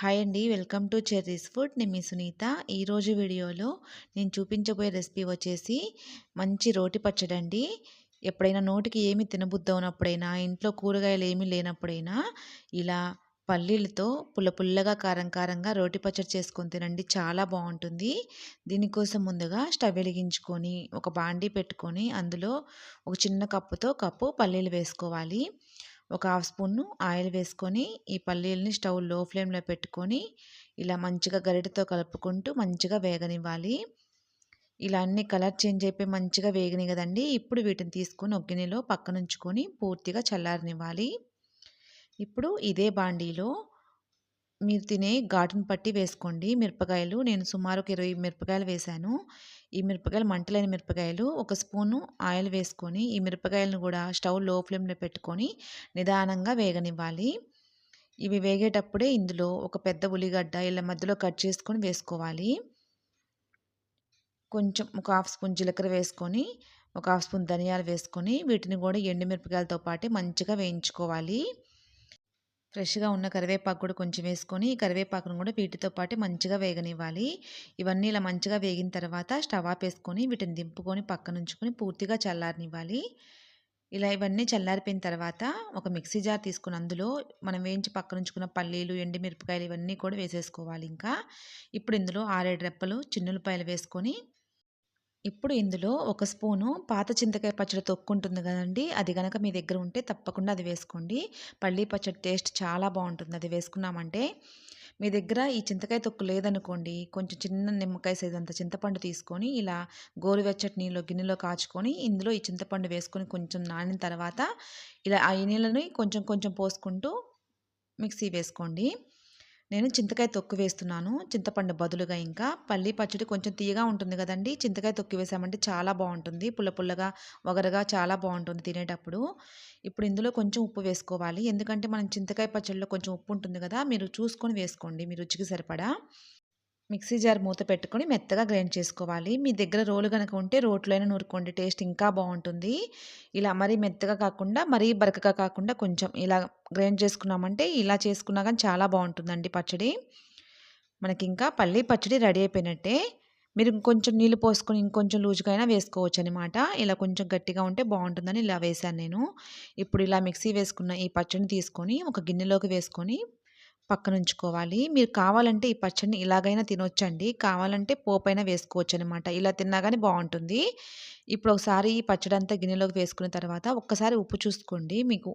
Hi అండి. Welcome to cherry's food. నేను మీ సునీత. ఈరోజు వీడియోలో నేను చూపించబోయే రెసిపీ వచ్చేసి మంచి రోటి పచ్చడి అండి ఎప్పుడైనా నోటికి ఏమి తినబుద్దవునప్పుడైనా ఇంట్లో కూరగాయలు ఏమీ లేనప్పుడైనా ఇలా పల్లీలతో పుల్ల పుల్లగా కారం కారంగా రోటి పచ్చడి చేసుకొని తినండి. చాలా బాగుంటుంది. దీనికోసం ముందుగా స్టవ్ వెలిగించుకొని ఒక బాండీ పెట్టుకొని అందులో ఒక చిన్న కప్పుతో కప్పు పల్లీలు వేసుకోవాలి. ఒక హాఫ్ స్పూన్ ఆయిల్ వేసుకొని ఈ పల్లీలని స్టవ్లో ఫ్లేమ్లో పెట్టుకొని ఇలా మంచిగా గరిటతో కలుపుకుంటూ మంచిగా వేగనివ్వాలి. ఇలా అన్ని కలర్ చేంజ్ అయిపోయి మంచిగా వేగని కదండి ఇప్పుడు వీటిని తీసుకొని ఒక గిన్నెలో పక్కనుంచుకొని పూర్తిగా చల్లారనివ్వాలి. ఇప్పుడు ఇదే బాండీలో మీరు తినే ఘాటును పట్టి వేసుకోండి. మిరపకాయలు నేను సుమారు ఒక ఇరవై మిరపకాయలు వేశాను ఈ మిరపకాయలు మంటలైన మిరపకాయలు ఒక స్పూను ఆయిల్ వేసుకొని ఈ మిరపకాయలను కూడా స్టవ్లో ఫ్లేమ్లో పెట్టుకొని నిదానంగా వేగనివ్వాలి. ఇవి వేగేటప్పుడే ఇందులో ఒక పెద్ద ఉల్లిగడ్డ ఇలా మధ్యలో కట్ చేసుకొని వేసుకోవాలి. కొంచెం ఒక హాఫ్ స్పూన్ జీలకర్ర వేసుకొని ఒక హాఫ్ స్పూన్ ధనియాలు వేసుకొని వీటిని కూడా ఎండుమిరపకాయలతో పాటు మంచిగా వేయించుకోవాలి. ఫ్రెష్గా ఉన్న కరివేపాకు కూడా కొంచెం వేసుకొని ఈ కరివేపాకును కూడా వీటితో పాటు మంచిగా వేగనివ్వాలి. ఇవన్నీ ఇలా మంచిగా వేగిన తర్వాత స్టవ్ ఆఫ్ వేసుకొని వీటిని దింపుకొని పక్కన ఉంచుకొని పూర్తిగా చల్లారనివ్వాలి. ఇలా ఇవన్నీ చల్లారిపోయిన తర్వాత ఒక మిక్సీ జార్ తీసుకుని అందులో మనం వేయించి పక్కన ఉంచుకున్న పల్లీలు ఎండిమిరపకాయలు ఇవన్నీ కూడా వేసేసుకోవాలి ఇంకా. ఇప్పుడు ఇందులో ఆరేడు రెప్పలు చిన్నులపాయలు వేసుకొని ఇప్పుడు ఇందులో ఒక స్పూను పాత చింతకాయ పచ్చడి తొక్కుంటుంది కదండి. అది కనుక మీ దగ్గర ఉంటే తప్పకుండా అది వేసుకోండి. పల్లీ పచ్చడి టేస్ట్ చాలా బాగుంటుంది. అది వేసుకున్నామంటే మీ దగ్గర ఈ చింతకాయ తొక్కు లేదనుకోండి కొంచెం చిన్న నిమ్మకాయ సైజ్ అంత చింతపండు తీసుకొని ఇలా గోరువెచ్చటి నీళ్ళు గిన్నెలో కాచుకొని ఇందులో ఈ చింతపండు వేసుకొని కొంచెం నానిన తర్వాత ఇలా ఆ నీళ్ళని కొంచెం కొంచెం పోసుకుంటూ మిక్సీ వేసుకోండి. నేను చింతకాయ తొక్కు వేస్తున్నాను. చింతపండు బదులుగా ఇంకా. పల్లి పచ్చడి కొంచెం తీయగా ఉంటుంది కదండి. చింతకాయ తొక్కు వేసామంటే చాలా బాగుంటుంది. పుల్ల పుల్లగా వగరగా చాలా బాగుంటుంది తినేటప్పుడు. ఇప్పుడు ఇందులో కొంచెం ఉప్పు వేసుకోవాలి. ఎందుకంటే మనం చింతకాయ పచ్చడిలో కొంచెం ఉప్పు ఉంటుంది కదా మీరు చూసుకొని వేసుకోండి. మీ రుచికి సరిపడా. మిక్సీ జార్ మూత పెట్టుకొని మెత్తగా గ్రైండ్ చేసుకోవాలి. మీ దగ్గర రోలు కనుక ఉంటే రోట్లోనే నూరుకోండి. టేస్ట్ ఇంకా బాగుంటుంది. ఇలా మరీ మెత్తగా కాకుండా మరీ బరకగా కాకుండా కొంచెం ఇలా గ్రైండ్ చేసుకున్నామంటే ఇలా చేసుకున్నా కానీ చాలా బాగుంటుందండి పచ్చడి. మనకి ఇంకా పల్లీ పచ్చడి రెడీ అయిపోయినట్టే. మీరు ఇంకొంచెం నీళ్ళు పోసుకొని ఇంకొంచెం లూజుగా అయినా వేసుకోవచ్చు అనమాట ఇలా కొంచెం గట్టిగా ఉంటే బాగుంటుందని ఇలా వేశాను నేను. ఇప్పుడు ఇలా మిక్సీ వేసుకున్న ఈ పచ్చడిని తీసుకొని ఒక గిన్నెలోకి వేసుకొని పక్కన ఉంచుకోవాలి మీరు కావాలంటే ఈ పచ్చడిని ఇలాగైనా తినొచ్చండి. కావాలంటే పోపైనా వేసుకోవచ్చు అనమాట ఇలా తిన్నా కానీ బాగుంటుంది ఇప్పుడు ఒకసారి ఈ పచ్చడి అంతా గిన్నెలోకి వేసుకున్న తర్వాత ఒక్కసారి ఉప్పు చూసుకోండి. మీకు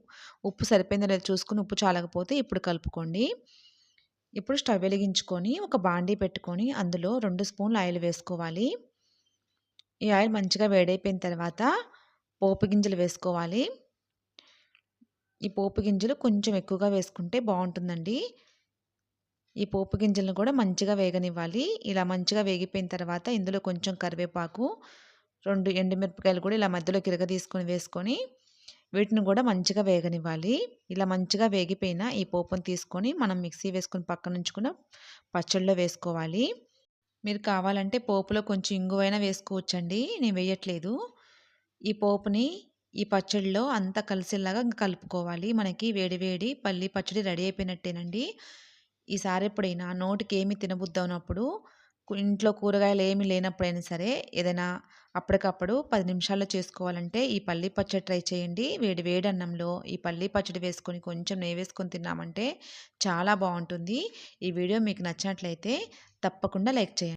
ఉప్పు సరిపోయిందో లేదో చూసుకుని ఉప్పు చాలకపోతే ఇప్పుడు కలుపుకోండి. ఇప్పుడు స్టవ్ వెలిగించుకొని ఒక బాండీ పెట్టుకొని అందులో రెండు స్పూన్లు ఆయిల్ వేసుకోవాలి. ఈ ఆయిల్ మంచిగా వేడైపోయిన తర్వాత పోపు గింజలు వేసుకోవాలి. ఈ పోపు గింజలు కొంచెం ఎక్కువగా వేసుకుంటే బాగుంటుందండి. ఈ పోపు గింజలను కూడా మంచిగా వేగనివ్వాలి. ఇలా మంచిగా వేగిపోయిన తర్వాత ఇందులో కొంచెం కరివేపాకు రెండు ఎండుమిరపకాయలు కూడా ఇలా మధ్యలో కిరగ తీసుకొని వేసుకొని వీటిని కూడా మంచిగా వేగనివ్వాలి. ఇలా మంచిగా వేగిపోయిన ఈ పోపును తీసుకొని మనం మిక్సీ వేసుకుని పక్కన ఉంచుకున్న పచ్చళ్ళలో వేసుకోవాలి. మీరు కావాలంటే పోపులో కొంచెం ఇంగువైనా వేసుకోవచ్చండి. నేను వేయట్లేదు. ఈ పోపుని ఈ పచ్చడిలో అంతా కలిసేలాగా కలుపుకోవాలి. మనకి వేడివేడి పల్లి పచ్చడి రెడీ అయిపోయినట్టేనండి. ఈసారి ఎప్పుడైనా నోటికి ఏమి తినబుద్దవునప్పుడు ఇంట్లో కూరగాయలు ఏమి లేనప్పుడైనా సరే ఏదైనా అప్పటికప్పుడు పది నిమిషాల్లో చేసుకోవాలంటే ఈ పల్లి పచ్చడి ట్రై చేయండి. వేడి వేడి అన్నంలో ఈ పల్లి పచ్చడి వేసుకొని కొంచెం నెయ్యి వేసుకొని తిన్నామంటే చాలా బాగుంటుంది. ఈ వీడియో మీకు నచ్చినట్లయితే తప్పకుండా లైక్ చేయండి.